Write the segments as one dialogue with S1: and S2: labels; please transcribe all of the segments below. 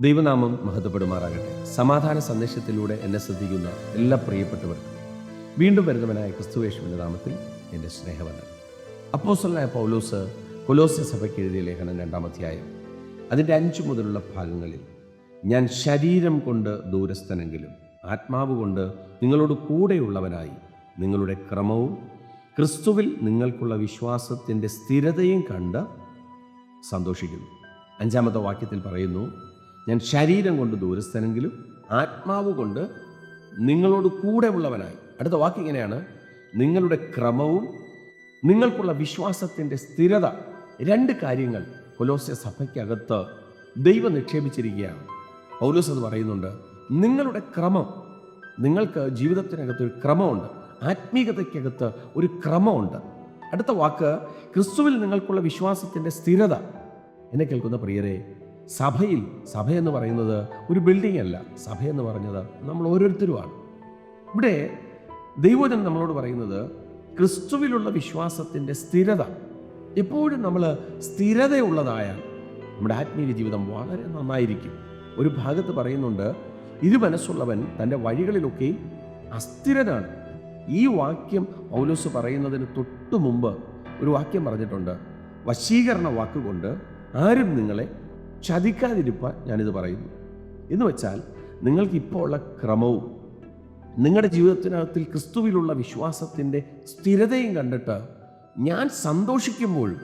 S1: ദൈവനാമം മഹത്വപ്പെടുമാറാകട്ടെ. സമാധാന സന്ദേശത്തിലൂടെ എന്നെ ശ്രദ്ധിക്കുന്ന എല്ലാ പ്രിയപ്പെട്ടവർക്കും വീണ്ടും വരുന്നവനായ ക്രിസ്തുവേശുവിന്റെ നാമത്തിൽ എന്റെ സ്നേഹവന്ദനം. അപ്പോസലായ പൗലോസ് കൊലോസ്യ സഭയ്ക്ക് എഴുതിയ ലേഖനം രണ്ടാം അധ്യായം അതിന്റെ അഞ്ചു മുതലുള്ള ഭാഗങ്ങളിൽ ഞാൻ ശരീരം കൊണ്ട് ദൂരസ്ഥനെങ്കിലും ആത്മാവ് കൊണ്ട് നിങ്ങളോട് കൂടെയുള്ളവനായി നിങ്ങളുടെ ക്രമവും ക്രിസ്തുവിൽ നിങ്ങൾക്കുള്ള വിശ്വാസത്തിന്റെ സ്ഥിരതയും കണ്ട് സന്തോഷിക്കുന്നു. അഞ്ചാമത്തെ വാക്യത്തിൽ പറയുന്നു ഞാൻ ശരീരം കൊണ്ട് ദൂരസ്ഥനെങ്കിലും ആത്മാവ് കൊണ്ട് നിങ്ങളോട് കൂടെ ഉള്ളവനായി. അടുത്ത വാക്ക് ഇങ്ങനെയാണ്. നിങ്ങളുടെ ക്രമവും നിങ്ങൾക്കുള്ള വിശ്വാസത്തിന്റെ സ്ഥിരത. രണ്ട് കാര്യങ്ങൾ കൊലോസ്യ സഭയ്ക്കകത്ത് ദൈവം നിക്ഷേപിച്ചിരിക്കുകയാണ്. പൗലോസ് അത് പറയുന്നുണ്ട്. നിങ്ങളുടെ ക്രമം നിങ്ങൾക്ക് ജീവിതത്തിനകത്ത് ഒരു ക്രമമുണ്ട്. ആത്മീയതയ്ക്കകത്ത് ഒരു ക്രമമുണ്ട്. അടുത്ത വാക്ക് ക്രിസ്തുവിൽ നിങ്ങൾക്കുള്ള വിശ്വാസത്തിന്റെ സ്ഥിരത. എന്നെ കേൾക്കുന്ന പ്രിയരെ സഭയിൽ സഭയെന്ന് പറയുന്നത് ഒരു ബിൽഡിംഗ് അല്ല സഭയെന്ന് പറഞ്ഞത് നമ്മൾ ഓരോരുത്തരുമാണ്. ഇവിടെ ദൈവജൻ നമ്മളോട് പറയുന്നത് ക്രിസ്തുവിലുള്ള വിശ്വാസത്തിന്റെ സ്ഥിരത. എപ്പോഴും നമ്മൾ സ്ഥിരതയുള്ളതായാൽ നമ്മുടെ ആത്മീയ ജീവിതം വളരെ നന്നായിരിക്കും. ഒരു ഭാഗത്ത് പറയുന്നുണ്ട് ഇരു മനസ്സുള്ളവൻ തന്റെ വഴികളിലൊക്കെ അസ്ഥിരനാണ്. ഈ വാക്യം പൗലോസ് പറയുന്നതിന് തൊട്ടു മുമ്പ് ഒരു വാക്യം പറഞ്ഞിട്ടുണ്ട്. വശീകരണ വാക്കുകൊണ്ട് ആരും നിങ്ങളെ ചതിക്കാതിരിപ്പാൻ ഞാനിത് പറയുന്നു. എന്ന് വെച്ചാൽ നിങ്ങൾക്ക് ഇപ്പോൾ ഉള്ള ക്രമവും നിങ്ങളുടെ ജീവിതത്തിനകത്തിൽ ക്രിസ്തുവിലുള്ള വിശ്വാസത്തിന്റെ സ്ഥിരതയും കണ്ടിട്ട് ഞാൻ സന്തോഷിക്കുമ്പോൾ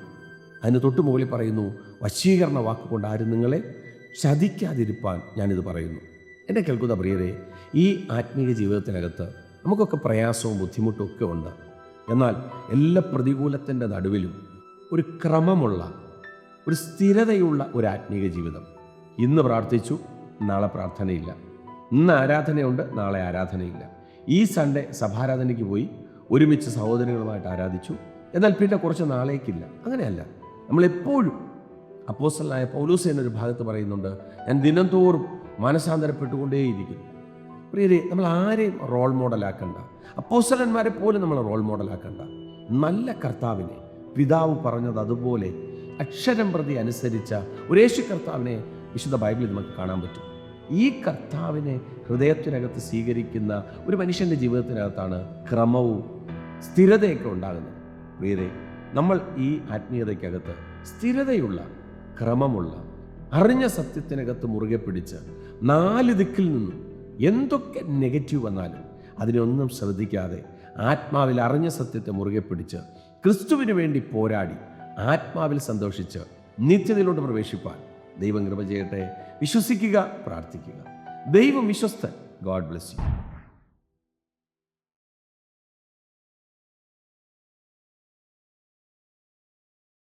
S1: അതിന് തൊട്ട് മുകളിൽ പറയുന്നു വശീകരണ വാക്കുകൊണ്ട് ആരും നിങ്ങളെ ചതിക്കാതിരിപ്പാൻ ഞാനിത് പറയുന്നു. എന്നെ കേൾക്കുന്ന പ്രിയരെ ഈ ആത്മീയ ജീവിതത്തിനകത്ത് നമുക്കൊക്കെ പ്രയാസവും ബുദ്ധിമുട്ടും ഒക്കെ ഉണ്ട്. എന്നാൽ എല്ലാ പ്രതികൂലത്തിന്റെ നടുവിലും ഒരു ക്രമമുള്ള ഒരു സ്ഥിരതയുള്ള ഒരു ആത്മീക ജീവിതം. ഇന്ന് പ്രാർത്ഥിച്ചു നാളെ പ്രാർത്ഥനയില്ല. ഇന്ന് ആരാധനയുണ്ട് നാളെ ആരാധനയില്ല. ഈ സൺഡേ സഭാരാധനയ്ക്ക് പോയി ഒരുമിച്ച് സഹോദരങ്ങളുമായിട്ട് ആരാധിച്ചു. എന്നാൽ പിന്നെ കുറച്ച് നാളേക്കില്ല. അങ്ങനെയല്ല. നമ്മളെപ്പോഴും അപ്പോസ്റ്റലായ പൗലൂസ് എന്നൊരു ഭാഗത്ത് പറയുന്നുണ്ട് ഞാൻ ദിനംതോറും മനസാന്തരപ്പെട്ടുകൊണ്ടേയിരിക്കുന്നു. പ്രിയരെ നമ്മൾ ആരെയും റോൾ മോഡലാക്കണ്ട അപ്പോസ്റ്റലന്മാരെ പോലും നമ്മൾ റോൾ മോഡലാക്കണ്ട നല്ല കർത്താവിനെ പിതാവ് പറഞ്ഞത് അതുപോലെ അക്ഷരം പ്രതി അനുസരിച്ച ഒരു യേശു കർത്താവിനെ വിശുദ്ധ ബൈബിളിൽ നമുക്ക് കാണാൻ പറ്റും. ഈ കർത്താവിനെ ഹൃദയത്തിനകത്ത് സ്വീകരിക്കുന്ന ഒരു മനുഷ്യന്റെ ജീവിതത്തിനകത്താണ് ക്രമവും സ്ഥിരതയൊക്കെ ഉണ്ടാകുന്നത്. പ്രിയരെ നമ്മൾ ഈ ആത്മീയതയ്ക്കകത്ത് സ്ഥിരതയുള്ള ക്രമമുള്ള അറിഞ്ഞ സത്യത്തിനകത്ത് മുറുകെ പിടിച്ച് നാല് ദിക്കിൽ നിന്നും എന്തൊക്കെ നെഗറ്റീവ് വന്നാലും അതിനൊന്നും ശ്രദ്ധിക്കാതെ ആത്മാവിൽ അറിഞ്ഞ സത്യത്തെ മുറുകെ പിടിച്ച് ക്രിസ്തുവിന് വേണ്ടി പോരാടി ആത്മാവിൽ സന്തോഷിച്ച് നിത്യതയിലോട്ട് പ്രവേശിപ്പാൻ ദൈവം കൃപ ചെയ്യട്ടെ. വിശ്വസിക്കുക പ്രാർത്ഥിക്കുക. ദൈവം വിശ്വസ്തൻ. God bless you